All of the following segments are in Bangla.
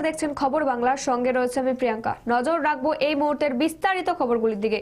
দেখছেন খবর বাংলার সঙ্গে রয়েছে আমি প্রিয়াঙ্কা। নজর রাখব এই মুহূর্তের বিস্তারিত খবরগুলির দিকে।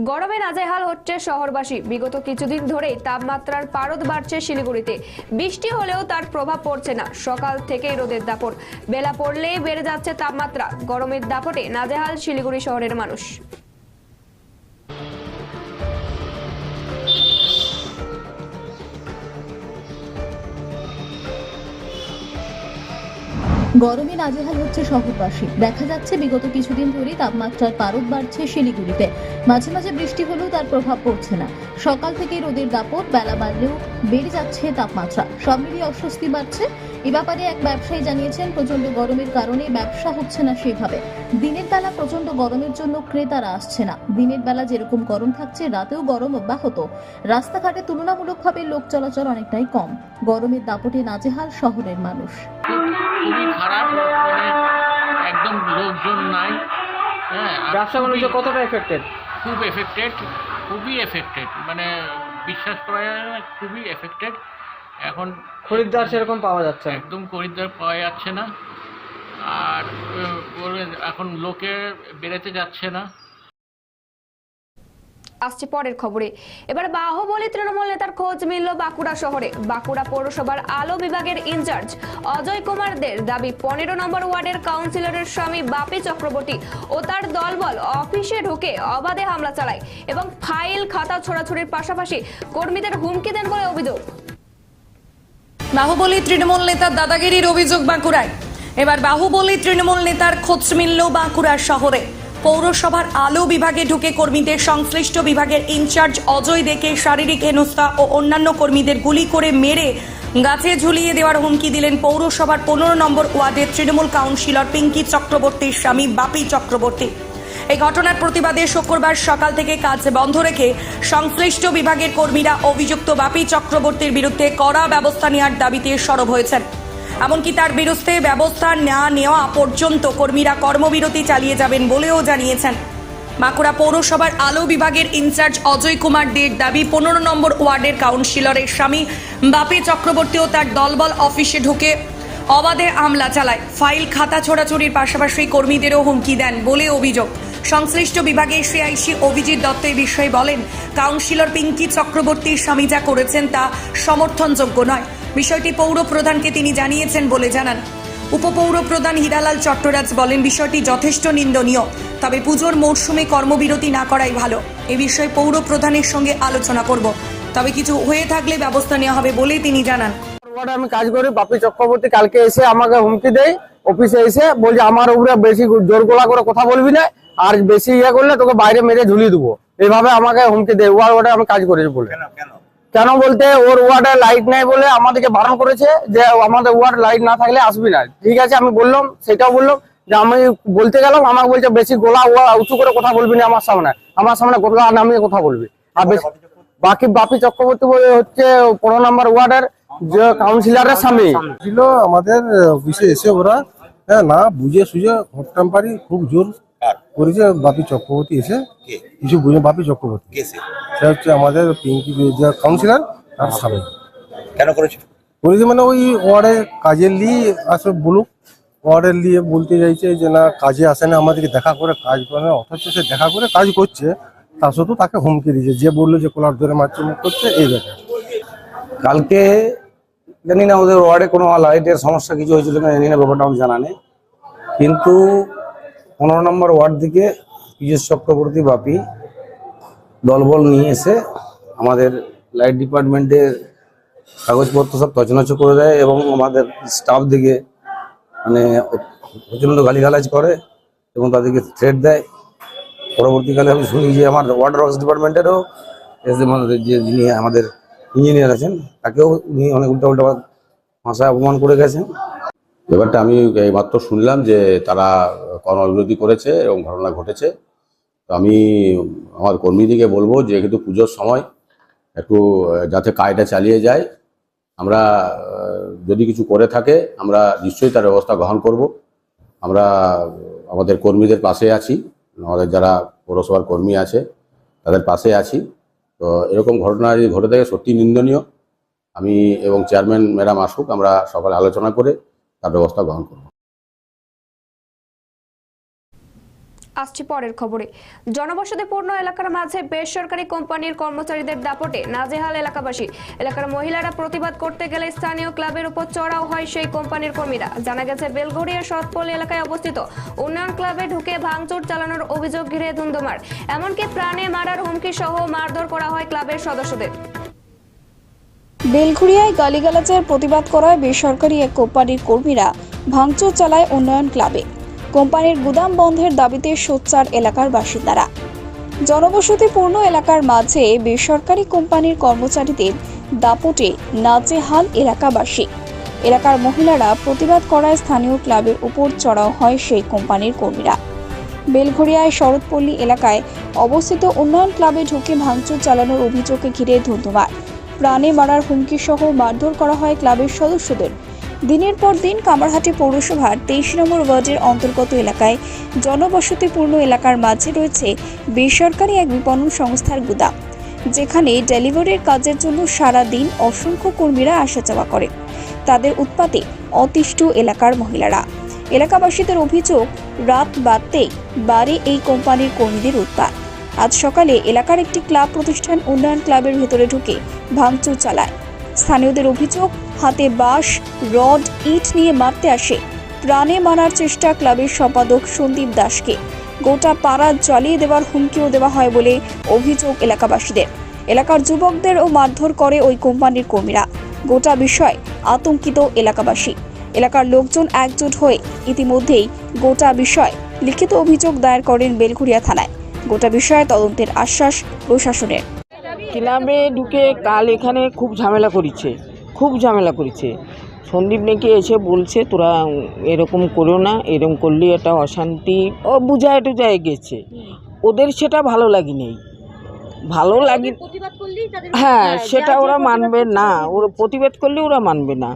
গরমে নাজেহাল হচ্ছে শহরবাসী। বিগত কিছুদিন ধরেই তাপমাত্রার পারদ বাড়ছে শিলিগুড়িতে। বৃষ্টি হলেও তার প্রভাব পড়ছে না। সকাল থেকেই রোদের দাপট। বেলা পড়লেই বেড়ে যাচ্ছে তাপমাত্রা। গরমের দাপটে নাজেহাল শিলিগুড়ি শহরের মানুষ। গরমে নাজেহাল হচ্ছে শহরবাসী। দেখা যাচ্ছে বিগত কিছুদিন ধরেই তাপমাত্রার পারদ বাড়ছে শিলিগুড়িতে। মাঝে মাঝে বৃষ্টি হলেও তার প্রভাব পড়ছে না। সকাল থেকে রোদের দাপট বেলা বাড়লেও বেড়ে যাচ্ছে তাপমাত্রা। সব মিলিয়ে অস্বস্তি বাড়ছে। এ ব্যাপারে এক ব্যবসায়ী জানিয়েছেন প্রচণ্ড গরমের কারণে ব্যবসা হচ্ছে না সেভাবে। দিনের বেলা প্রচণ্ড গরমের জন্য ক্রেতারা আসছে না। দিনের বেলা যেরকম গরম থাকছে রাতেও গরম অব্যাহত। রাস্তাঘাটে তুলনামূলকভাবে লোক চলাচল অনেকটাই কম। গরমের দাপটে নাজেহাল শহরের মানুষ। খুবই খারাপ মানে একদম লোকজন নাই। হ্যাঁ ব্যবসা বাণিজ্য কতটা এফেক্টেড খুব এফেক্টেড খুবই এফেক্টেড মানে বিশ্বাস করা যায় না খুবই এফেক্টেড এখন খরিদ্দার সেরকম পাওয়া যাচ্ছে না। একদম খরিদ্দার পাওয়া যাচ্ছে না। আর আহ, বলে এখন লোকে বেড়েতে যাচ্ছে না। আসছে পরের খবরে। এবার বাহুবলী তৃণমূল নেতার খোঁজ মিলল বাঁকুড়া শহরে। বাঁকুড়া পৌরসভার আলো বিভাগের ইনচার্জ অজয় কুমার দের দাবি, পনেরো নম্বর ওয়ার্ডের কাউন্সিলরের স্বামী বাপি চক্রবর্তী ও তার দলবল অফিসে ঢুকে অবাধে হামলা চালায় এবং ফাইল খাতা ছোড়াছুড়ির পাশাপাশি কর্মীদের হুমকি দেন বলে অভিযোগ। বাহুবলী তৃণমূল নেতার দাদাগিরির অভিযোগ বাঁকুড়ায়। এবার বাহুবলী তৃণমূল নেতার খোঁজ মিলল বাঁকুড়া শহরে। পৌরসভার আলো বিভাগে ঢুকে কর্মীদের সংশ্লিষ্ট বিভাগের ইনচার্জ অজয় দেকে শারীরিক হেনস্থা ও অন্যান্য কর্মীদের গুলি করে মেরে গাছে ঝুলিয়ে দেওয়ার হুমকি দিলেন পৌরসভার পনেরো নম্বর ওয়ার্ডের তৃণমূল কাউন্সিলর পিঙ্কি চক্রবর্তীর স্বামী বাপি চক্রবর্তী। এই ঘটনার প্রতিবাদে শুক্রবার সকাল থেকে কাজ বন্ধ রেখে সংশ্লিষ্ট বিভাগের কর্মীরা অভিযুক্ত বাপি চক্রবর্তীর বিরুদ্ধে কড়া ব্যবস্থা নেওয়ার দাবিতে সরব হয়েছেন। এমনকি তার বিরুদ্ধে ব্যবস্থা না নেওয়া পর্যন্ত কর্মীরা কর্মবিরতি চালিয়ে যাবেন বলেও জানিয়েছেন। বাঁকুড়া পৌরসভার আলো বিভাগের ইনচার্জ অজয় কুমার দের দাবি, পনেরো নম্বর ওয়ার্ডের কাউন্সিলরের স্বামী বাপি চক্রবর্তী ও তার দলবল অফিসে ঢুকে অবাধে হামলা চালায়। ফাইল খাতা ছোড়াছুড়ির পাশাপাশি কর্মীদেরও হুমকি দেন বলে অভিযোগ। সংশ্লিষ্ট বিভাগের সিআইসি অভিজিৎ দত্ত এই বিষয়ে বলেন, কাউন্সিলর পিঙ্কি চক্রবর্তীর স্বামী যা করেছেন তা সমর্থনযোগ্য নয়। বিষয়টি পৌর প্রধানকে তিনি জানিয়েছেন বলে জানান। উপপৌর প্রধান হীরালাল চট্টরাজ বলেন বিষয়টি যথেষ্ট নিন্দনীয় তবে পুজোর মরশুমে কর্মবিরতি না করাই ভালো। এ বিষয়ে পৌর প্রধানের সঙ্গে আলোচনা করব। তবে কিছু হয়ে থাকলে ব্যবস্থা নেওয়া হবে বলে তিনি জানান। আমি কাজ করি বাপি চক্রবর্তী কালকে এসে আমাকে হুমকি দেয় অফিসে এসে বলছে আমার উপরে বেশি জোর গোলা করে কথা বলবি না আর বেশি ইয়ে করলে তোকে বাইরে মেরে ঝুলিয়ে দেবো। এইভাবে আমাকে হুমকি দেয় ওয়ার ওয়ার্ডে আমি কাজ করেছি বলে। কেন বলতে ওর ওয়ার্ডে লাইট নেই বলে আমাদেরকে বারণ করেছে যে আমাদের ওয়ার্ড লাইট না থাকলে আসবি না। ঠিক আছে আমি বললাম সেটাও বললাম যে আমি বলতে গেলাম আমাকে বলছে বেশি গোলা ওয়া- উঁচু করে কথা বলবি না আমার সামনে। আমার সামনে গোলা নামিয়ে কথা বলবি। আর বেশি বাকি বাপি চক্রবর্তী বলে হচ্ছে পনেরো নম্বর ওয়ার্ডের যে কাউন্সিলরের স্বামী। ছিল আমাদের অফিসে এসে ওরা হ্যাঁ না বুঝে সুঝে হট খুব জোর করেছে বাপি চক্রবর্তী এসে। কিছু বুঝে বাপি চক্রবর্তী। সে হচ্ছে আমাদের পিঙ্কি যে কাউন্সিলর তার স্বামী। কেন করেছ করেছে মানে ওই ওয়ার্ডে কাজের নিয়ে আসে বলুক। ওয়ার্ডের নিয়ে বলতে চাইছে যে না কাজে আসে না আমাদেরকে দেখা করে কাজ করে। না অথচ সে দেখা করে কাজ করছে তা সত্ত্বেও তাকে হুমকি দিয়েছে। যে বলল যে কোলার ধরে মারছে মুখ করছে এই ব্যাপার। কালকে জানি না ওদের ওয়ার্ডে কোনো লাইটের সমস্যা কিছু হয়েছিল কিনা জানি না ব্যাপারটা আমার জানা নেই। কিন্তু পনেরো নম্বর ওয়ার্ড থেকে পীযুষ চক্রবর্তী বাপি দলবল নিয়ে এসে আমাদের লাইট ডিপার্টমেন্টের কাগজপত্র সব তছনছ করে দেয় এবং আমাদের স্টাফ দিকে মানে প্রচণ্ড গালিগালাজ করে এবং তাদেরকে থ্রেট দেয়। পরবর্তীকালে আমি শুনি যে আমার ওয়াটার ওয়ার্কস ডিপার্টমেন্টেরও এসে যে যিনি আমাদের ইঞ্জিনিয়ার আছেন, তাকেও উনি অনেক উল্টা উল্টা ভাষায় অপমান করে গেছেন। ব্যাপারটা আমি এইমাত্র শুনলাম যে তারা কর্মবিরতি করেছে এবং ঘটনা ঘটেছে। আমি আমার কর্মীদিকে বলব যে যেহেতু পুজোর সময় একটু যাতে কাজটা চালিয়ে যায়, আমরা যদি কিছু করে থাকে, আমরা নিশ্চয়ই তার ব্যবস্থা গ্রহণ করব। আমরা আমাদের কর্মীদের পাশে আছি। আমাদের যারা পৌরসভার কর্মী আছে, তাদের পাশে আছি। তো এরকম ঘটনা যদি ঘটে থাকে সত্যি নিন্দনীয়। আমি এবং চেয়ারম্যান, ম্যাডাম আসুক, আমরা সকালে আলোচনা করে তার ব্যবস্থা গ্রহণ করব। আসছি পরের খবরে। জনবসতিপূর্ণ এলাকার মাঝে বেসরকারি কোম্পানির কর্মচারীদের দাপটে নাজেহাল এলাকাবাসী। এলাকার মহিলারা প্রতিবাদ করতে গেলে স্থানীয় ক্লাবের উপর চড়াও হয় সেই কোম্পানির কর্মীরা। জানা গেছে বেলঘড়িয়া সৎপল্লী এলাকায় অবস্থিত। উন্নয়ন ক্লাবে ঢুকে ভাঙচুর চালানোর অভিযোগ ঘিরে ধুন্ধুমার। এমনকি প্রাণে মারার হুমকি সহ মারধর করা হয় ক্লাবের সদস্যদের। বেলঘুরিয়ায় গালিগালাজের প্রতিবাদ করায় বেসরকারি এক কোম্পানির কর্মীরা ভাঙচুর চালায় উন্নয়ন ক্লাবে। কোম্পানির গুদাম বন্ধের দাবিতে সোচ্চার এলাকার বাসিন্দারা। জনবসতিপূর্ণ এলাকার মাঝে বেসরকারি কোম্পানির কর্মচারীদের দাপটে নাচেহাল এলাকাবাসী। এলাকার মহিলারা প্রতিবাদ করায় স্থানীয় ক্লাবের উপর চড়াও হয় সেই কোম্পানির কর্মীরা। বেলঘরিয়ায় শরৎপল্লী এলাকায় অবস্থিত উন্নয়ন ক্লাবে ঢুকে ভাঙচুর চালানোর অভিযোগে ঘিরে ধুন্ধুমার। প্রাণে মারার হুমকি সহ মারধর করা হয় ক্লাবের সদস্যদের। দিনের পর দিন কামারহাটি পৌরসভার তেইশ নম্বর ওয়ার্ডের অন্তর্গত এলাকায় জনবসতিপূর্ণ এলাকার মাঝে রয়েছে বেসরকারি এক বিপণন সংস্থার গুদাম, যেখানে ডেলিভারির কাজের জন্য সারা দিন অসংখ্য কর্মীরা আসা যাওয়া করে। তাদের উৎপাতে অতিষ্ঠ এলাকার মহিলারা। এলাকাবাসীদের অভিযোগ, রাত বাড়তেই বাড়ে এই কোম্পানির কর্মীদের উৎপাত। আজ সকালে এলাকার একটি ক্লাব প্রতিষ্ঠান উন্নয়ন ক্লাবের ভেতরে ঢুকে ভাঙচুর চালায়। স্থানীয়দের অভিযোগ, হাতে বাঁশ, রড, ইট নিয়ে মারতে আসে। প্রাণে মারার চেষ্টা ক্লাবের সম্পাদক সন্দীপ দাসকে। গোটা পাড়া জ্বালিয়ে দেওয়ার হুমকিও দেওয়া হয় বলে অভিযোগ এলাকাবাসীদের। এলাকার যুবকদেরও মারধর করে ওই কোম্পানির কর্মীরা। গোটা বিষয় আতঙ্কিত এলাকাবাসী। এলাকার লোকজন একজোট হয়ে ইতিমধ্যেই গোটা বিষয় লিখিত অভিযোগ দায়ের করেন বেলঘুরিয়া থানায়। গোটা বিষয়ে তদন্তের আশ্বাস প্রশাসনের। ক্লাবে ঢুকে কাল এখানে খুব ঝামেলা করেছে খুব ঝামেলা করেছে। সন্দীপ নাকি এসে বলছে তোরা এরকম করো না এরকম করলে এটা অশান্তি ও বুঝায় টুজায় গেছে। ওদের সেটা ভালো লাগেনি। ভালো লাগে হ্যাঁ সেটা ওরা মানবে না ওরা প্রতিবাদ করলে ওরা মানবে না।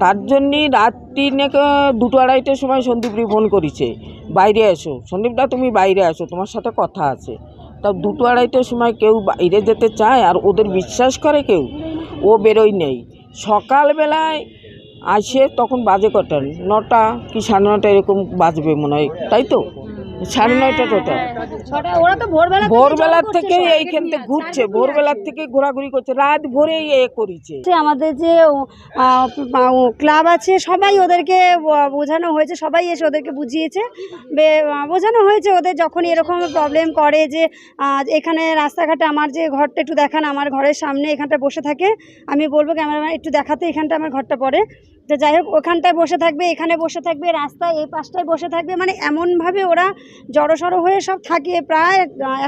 তার জন্যই রাত্রি নাকি দুটো আড়াইটার সময় সন্দীপরি ফোন করেছে বাইরে এসো। সন্দীপদা তুমি বাইরে আসো তোমার সাথে কথা আছে। তা দুটো আড়াইটার সময় কেউ বাইরে যেতে চায় আর ওদের বিশ্বাস করে কেউ, ও বেরোয় নেই। সকালবেলায় আসে তখন বাজে কটা? নটা কি সাড়ে নটা এরকম বাজবে মনে হয়, তাই তো? সাড়ে নয়টা টোটা ভোরবেলার থেকে ঘুরছে ভোরবেলার থেকে। ঘোরাঘুরি করছে রাত ভোরে এ করেছে। আমাদের যে ক্লাব আছে সবাই ওদেরকে বোঝানো হয়েছে সবাই এসে ওদেরকে বুঝিয়েছে। বোঝানো হয়েছে ওদের যখন এরকম প্রবলেম করে যে এখানে রাস্তাঘাটে আমার যে ঘরটা একটু দেখান আমার ঘরের সামনে এখানটা বসে থাকে। আমি বলব ক্যামেরাম্যান একটু দেখাতে এখানটা আমার ঘরটা পড়ে। তো যাই হোক ওখানটায় বসে থাকবে এখানে বসে থাকবে রাস্তায় এই পাশটায় বসে থাকবে। মানে এমনভাবে ওরা জড়সড়ো হয়ে সব থাকে, প্রায়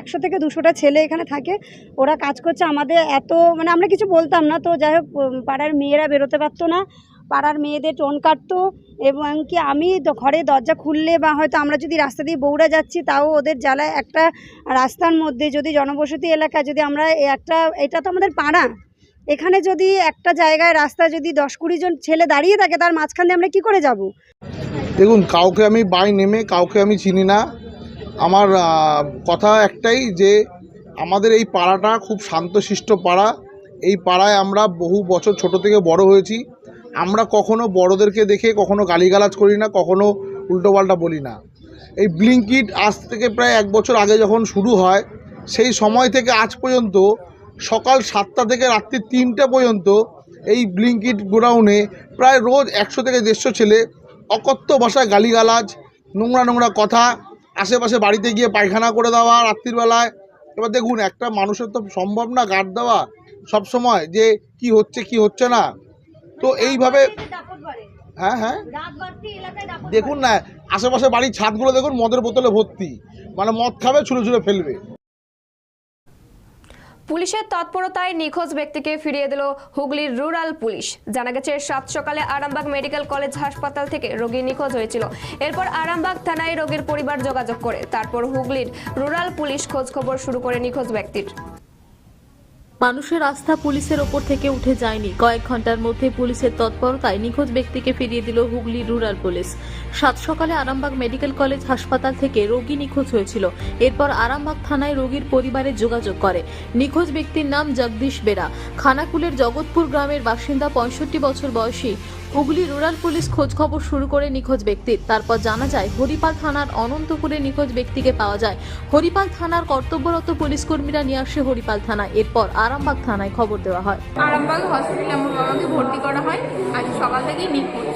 একশো থেকে দুশোটা ছেলে এখানে থাকে। ওরা কাজ করছে আমাদের এত মানে আমরা কিছু বলতাম না তো, যাই হোক পাড়ার মেয়েরা বেরোতে পারতো না। পাড়ার মেয়েদের টোন কাটতো এবং কি আমি ঘরে দরজা খুললে বা হয়তো আমরা যদি রাস্তা দিয়ে বৌড়া যাচ্ছি, তাও ওদের জ্বালায় একটা রাস্তার মধ্যে যদি জনবসতি এলাকা যদি আমরা একটা, এটা তো আমাদের পাড়া। এখানে যদি একটা জায়গায় রাস্তা যদি দশ কুড়ি জন ছেলে দাঁড়িয়ে থাকে, তার মাঝখান দিয়ে আমরা কি করে যাব? দেখুন, কাউকে আমি বাই নেমে, কাউকে আমি চিনি না। আমার কথা একটাই যে, আমাদের এই পাড়াটা খুব শান্তশিষ্ট পাড়া। এই পাড়ায় আমরা বহু বছর ছোট থেকে বড় হয়েছি। আমরা কখনো বড়দেরকে দেখে কখনো গালিগালাজ করি না, কখনো উল্টোপাল্টা বলি না। এই ব্লিঙ্কিট আজ থেকে প্রায় এক বছর আগে যখন শুরু হয়, সেই সময় থেকে আজ পর্যন্ত সকাল সাতটা থেকে রাত্রি তিনটে পর্যন্ত এই ব্লিঙ্কিট গোডাউনে প্রায় রোজ একশো থেকে দেড়শো ছেলে অকথ্য ভাষায় গালিগালাজ নোংরা নোংরা কথা আশেপাশে বাড়িতে গিয়ে পায়খানা করে দেওয়া রাত্রির বেলায়। এবার দেখুন একটা মানুষের তো সম্ভব না গার্ড দেওয়া সব সময় যে কি হচ্ছে কি হচ্ছে না। তো এইভাবে হ্যাঁ হ্যাঁ। দেখুন না আশেপাশে বাড়ির ছাদগুলো দেখুন মদের বোতলে ভর্তি। মানে মদ খাবে ছুঁড়ে ছুঁড়ে ফেলবে। পুলিশের তৎপরতায় নিখোঁজ ব্যক্তিকে ফিরিয়ে দিল হুগলির রুরাল পুলিশ। জানা গেছে, সাত সকালে আরামবাগ মেডিকেল কলেজ হাসপাতাল থেকে রোগী নিখোঁজ হয়েছিল। এরপর আরামবাগ থানায় রোগীর পরিবার যোগাযোগ করে। তারপর হুগলির রুরাল পুলিশ খোঁজ খবর শুরু করে নিখোঁজ ব্যক্তির। মানুষের আস্থা পুলিশের ওপর থেকে উঠে যায়নি। কয়েক ঘণ্টার মধ্যে পুলিশের তৎপরতায় নিখোঁজ ব্যক্তিকে ফিরিয়ে দিল হুগলি রুরাল পুলিশ। সাত সকালে আরামবাগ মেডিকেল কলেজ হাসপাতাল থেকে রোগী নিখোঁজ হয়েছিল। এরপর আরামবাগ থানায় রোগীর পরিবারে যোগাযোগ করে। নিখোঁজ ব্যক্তির নাম জগদীশ বেরা। খানাকুলের জগৎপুর গ্রামের বাসিন্দা পঁয়ষট্টি বছর বয়সী হুগলি রুরাল পুলিশ খোঁজ খবর শুরু করে নিখোঁজ ব্যক্তির তারপর জানা যায় হরিপাল থানার অনন্তপুরে নিখোঁজ ব্যক্তিকে পাওয়া যায়। হরিপাল থানার কর্তব্যরত পুলিশ কর্মীরা নিয়ে আসে হরিপাল থানায়। এরপর আরামবাগ থানায় খবর দেওয়া হয়। আরামবাগ হসপিটালে আমার বাবাকে ভর্তি করা হয় আজ সকাল থেকেই নিখোঁজ।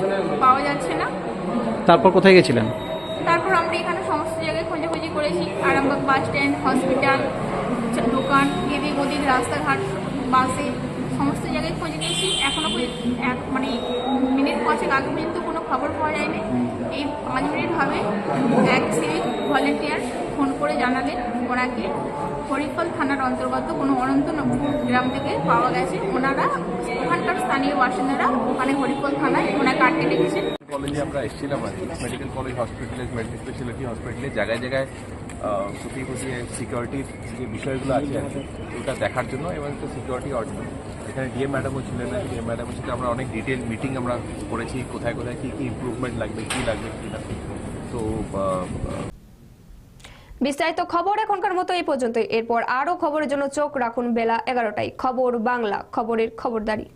পাওয়া যাচ্ছে না। তারপর কোথায় গেছিলেন? তারপর আমরা এখানে সমস্ত জায়গায় খোঁজাখুঁজি করেছি। আরামবাগ বাস স্ট্যান্ড হসপিটাল দোকান এদিক ওদিক রাস্তাঘাট বাসে। সমস্ত জায়গায় খোঁজ নিয়েছি। এখনও পর্যন্ত এক- মানে মিনিট পাঁচেক আগে পর্যন্ত কোনো খবর পাওয়া যায়নি। এই পাঁচ মিনিট হবে এক সিভিক ভলেন্টিয়ার ফোন করে জানালেন ওনাকে হরিফল থানার অন্তর্গত কোনো অনন্তনপুর গ্রাম থেকে পাওয়া গেছে। ওনারা ওখানকার স্থানীয় বাসিন্দারা ওখানে হরিফল থানায় ওনাকে আটকে রেখেছেন কলেজে আমরা এসেছিলাম আর মেডিকেল কলেজ হসপিটালে মেডিকেল স্পেশালিটি হসপিটালে জায়গায় জায়গায় কোথায় কোথায় সিকিউরিটির যে বিষয়গুলো আছে ওটা দেখার জন্য এবং একটা সিকিউরিটি অর্ডার এখানে ডিএম ম্যাডামও ছিলেন, ডিএম ম্যাডামের সাথে আমরা অনেক ডিটেল মিটিং আমরা করেছি, কোথায় কোথায় কী কী ইম্প্রুভমেন্ট লাগবে, কী লাগবে কী না। তো বিস্তারিত খবর এখনকার মতো এই পর্যন্ত এরপর আরও খবরের জন্য চোখ রাখুন বেলা এগারোটায়। খবর বাংলা, খবরের খবরদারি।